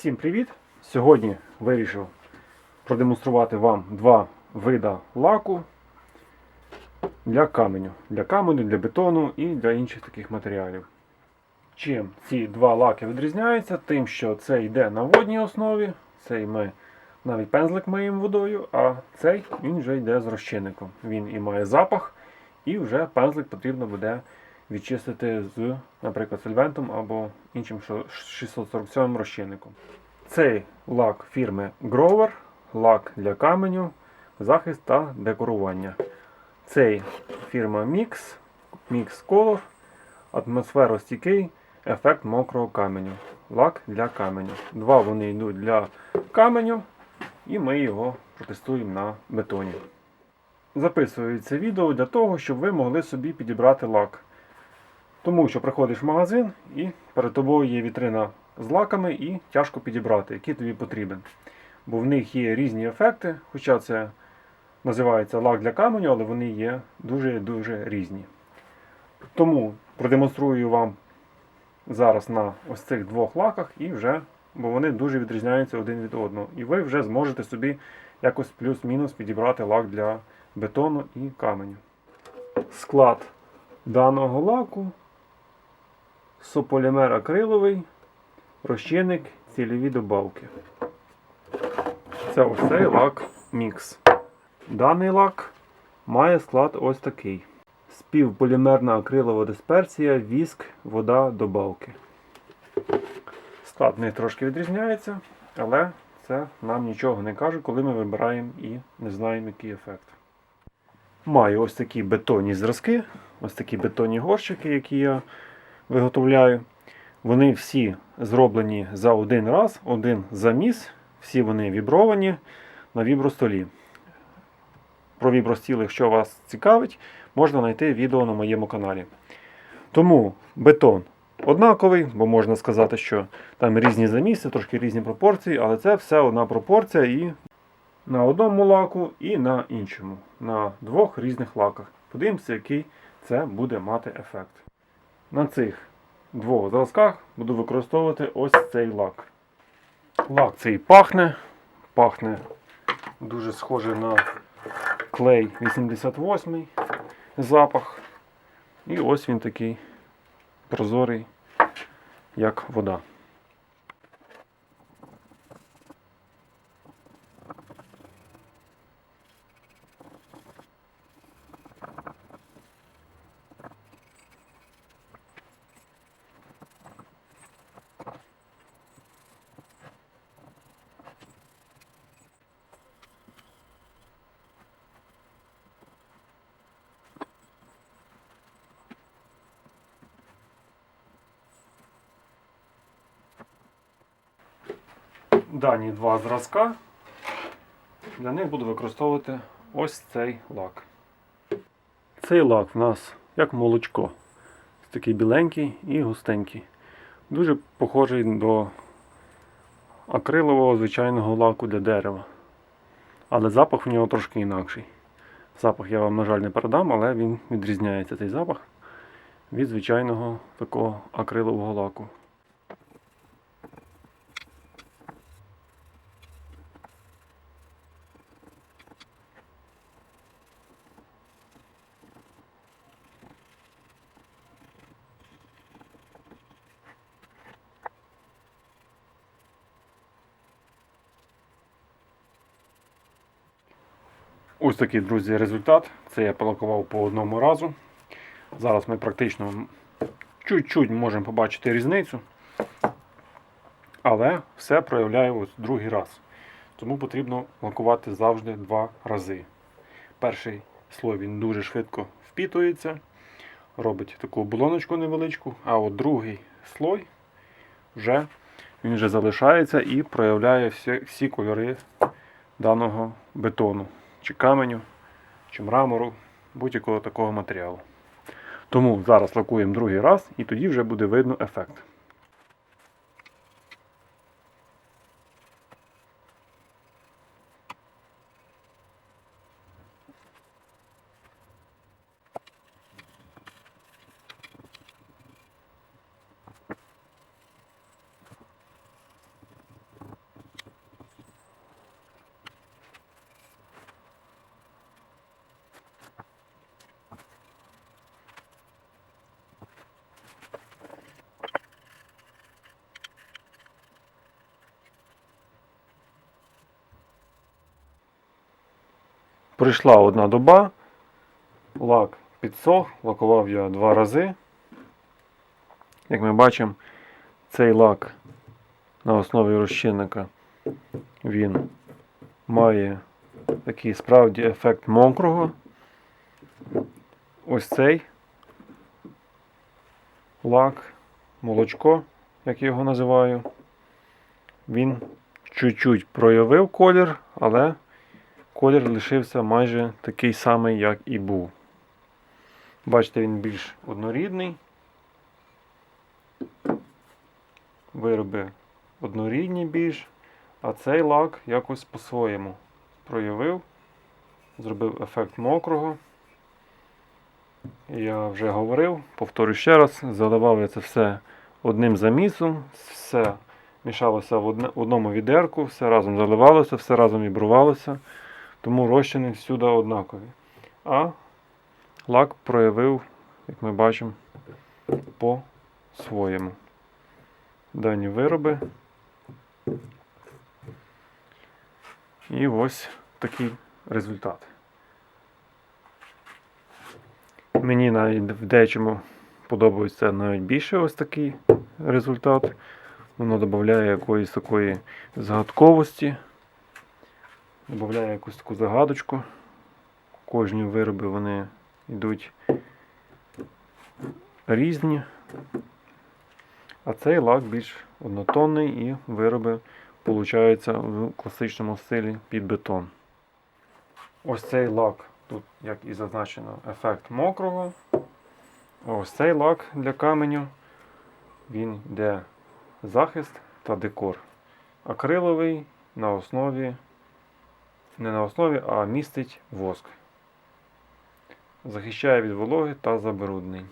Всім привіт! Сьогодні вирішив продемонструвати вам два вида лаку для каменю. Для каменю, для бетону і для інших таких матеріалів. Чим ці два лаки відрізняються? Тим, що це йде на водній основі, цей ми навіть пензлик миємо водою, а цей він вже йде з розчинником. Він і має запах, і вже пензлик потрібно буде відчистити з, наприклад, сольвентом або іншим шо- 647 розчинником. Цей лак фірми Grover, лак для каменю, захист та декорування. Цей фірма Mix, Mix Color, атмосферостійкий ефект мокрого каменю. Лак для каменю. Два вони йдуть для каменю, і ми його протестуємо на бетоні. Записую це відео для того, щоб ви могли собі підібрати лак. Тому що приходиш в магазин і перед тобою є вітрина з лаками і тяжко підібрати, який тобі потрібен. Бо в них є різні ефекти, хоча це називається лак для каменю, але вони є дуже-дуже різні. Тому продемонструю вам зараз на ось цих двох лаках і вже, бо вони дуже відрізняються один від одного. І ви вже зможете собі якось плюс-мінус підібрати лак для бетону і каменю. Склад даного лаку сополімер акриловий, розчинник, цільові добавки. Це ось цей лак мікс. Даний лак має склад ось такий: співполімерна акрилова дисперсія, віск, вода, добавки. Склад в трошки відрізняється, але це нам нічого не каже, коли ми вибираємо і не знаємо, який ефект. Маю ось такі бетонні зразки, ось такі бетонні горщики, які я виготовляю. Вони всі зроблені за один раз, один заміс. Всі вони вібровані на вібростолі. Про вібростіл, якщо вас цікавить, можна знайти відео на моєму каналі. Тому бетон однаковий, бо можна сказати, що там різні заміси, трошки різні пропорції, але це все одна пропорція і на одному лаку, і на іншому. На двох різних лаках. Подивимося, який це буде мати ефект. На цих двох зразках буду використовувати ось цей лак. Лак цей пахне, пахне дуже схоже на клей 88 запах. І ось він такий прозорий, як вода. Дані два зразка. Для них буду використовувати ось цей лак. Цей лак в нас як молочко. Такий біленький і густенький. Дуже похожий до акрилового звичайного лаку для дерева. Але запах в нього трошки інакший. Запах я вам, на жаль, не передам, але він відрізняється цей запах від звичайного такого акрилового лаку. Ось такий, друзі, результат. Це я полакував по одному разу. Зараз ми практично чуть-чуть можемо побачити різницю. Але все проявляє ось другий раз. Тому потрібно лакувати завжди два рази. Перший слой він дуже швидко впітується, робить таку оболоночку невеличку, а от другий слой вже, він вже залишається і проявляє всі, всі кольори даного бетону чи каменю, чи мрамору, будь-якого такого матеріалу. Тому зараз лакуємо другий раз і тоді вже буде видно ефект. Прийшла одна доба, лак підсох, лакував я два рази. Як ми бачимо, цей лак на основі розчинника він має такий справді ефект мокрого. Ось цей лак, молочко, як я його називаю. Він чуть-чуть проявив колір, але колір лишився майже такий самий, як і був. Бачите, він більш однорідний. Вироби однорідні більш, а цей лак якось по-своєму проявив, зробив ефект мокрого. Я вже говорив, повторю ще раз, заливав я це все одним замісом, все мішалося в одному відерку, все разом заливалося, все разом вібрувалося, тому розчини всюди однакові. А лак проявив, як ми бачимо, по-своєму. Дані вироби. І ось такий результат. Мені навіть в деячому подобається навіть більше ось такий результат. Воно додає якоїсь такої загадковості, додає якусь таку загадочку. Кожні вироби вони йдуть різні. А цей лак більш однотонний і вироби получаються в класичному стилі під бетон. Ось цей лак, тут, як і зазначено, ефект мокрого. Ось цей лак для каменю, він йде захист та декор. Акриловий на основі, не на основі, а містить воск. Захищає від вологи та забруднень.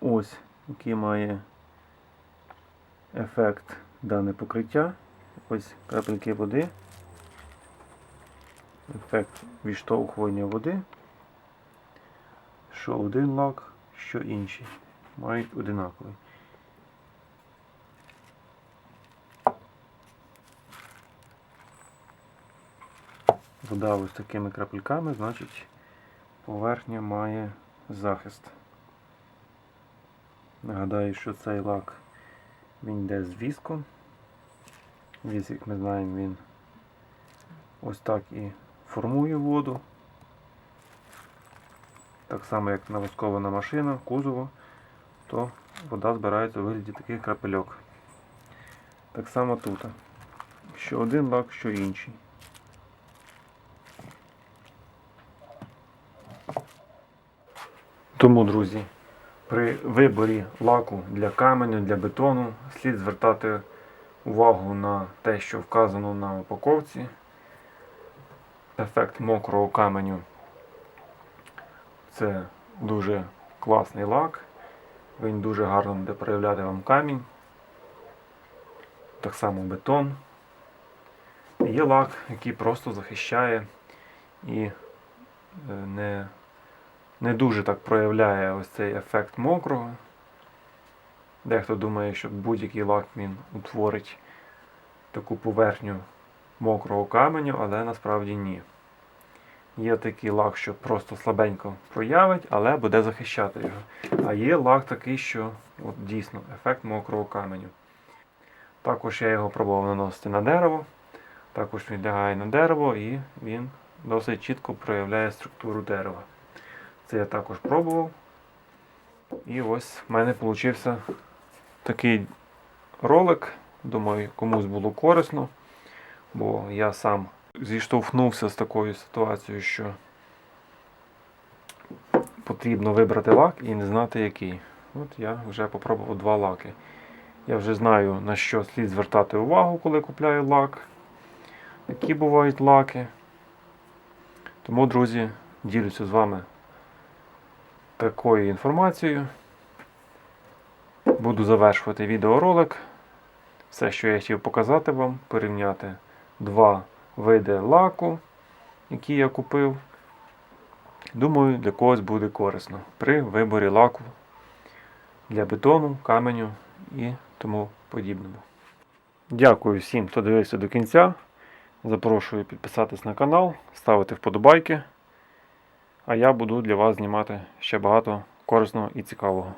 Ось який має ефект дане покриття. Ось крапельки води. Ефект відштовхування води. Що один лак, що інший. Мають одинаковий. Вода ось такими крапельками, значить поверхня має захист. Нагадаю, що цей лак він йде з віском. Віск, як ми знаємо, він ось так і формує воду. Так само, як навоскована машина, кузово, то вода збирається у вигляді таких крапельок. Так само тут. Що один лак, що інший. Тому, друзі, при виборі лаку для каменю, для бетону слід звертати увагу на те, що вказано на упаковці. Ефект мокрого каменю це дуже класний лак. Він дуже гарно буде проявляти вам камінь. Так само бетон. Є лак, який просто захищає і е, не не дуже так проявляє ось цей ефект мокрого. Дехто думає, що будь-який лак він утворить таку поверхню мокрого каменю, але насправді ні. Є такий лак, що просто слабенько проявить, але буде захищати його. А є лак такий, що от дійсно ефект мокрого каменю. Також я його пробував наносити на дерево. Також він лягає на дерево і він досить чітко проявляє структуру дерева. Це я також пробував. І ось в мене вийшов такий ролик. Думаю, комусь було корисно, бо я сам зіштовхнувся з такою ситуацією, що потрібно вибрати лак і не знати який. От я вже попробував два лаки. Я вже знаю на що слід звертати увагу, коли купляю лак. Які бувають лаки. Тому, друзі, ділюся з вами такою інформацією. буду завершувати відеоролик. Все, що я хотів показати вам, порівняти два види лаку, які я купив. Думаю, для когось буде корисно при виборі лаку для бетону, каменю і тому подібному. Дякую всім, хто дивився до кінця. Запрошую підписатись на канал, ставити вподобайки. А я буду для вас знімати ще багато корисного і цікавого.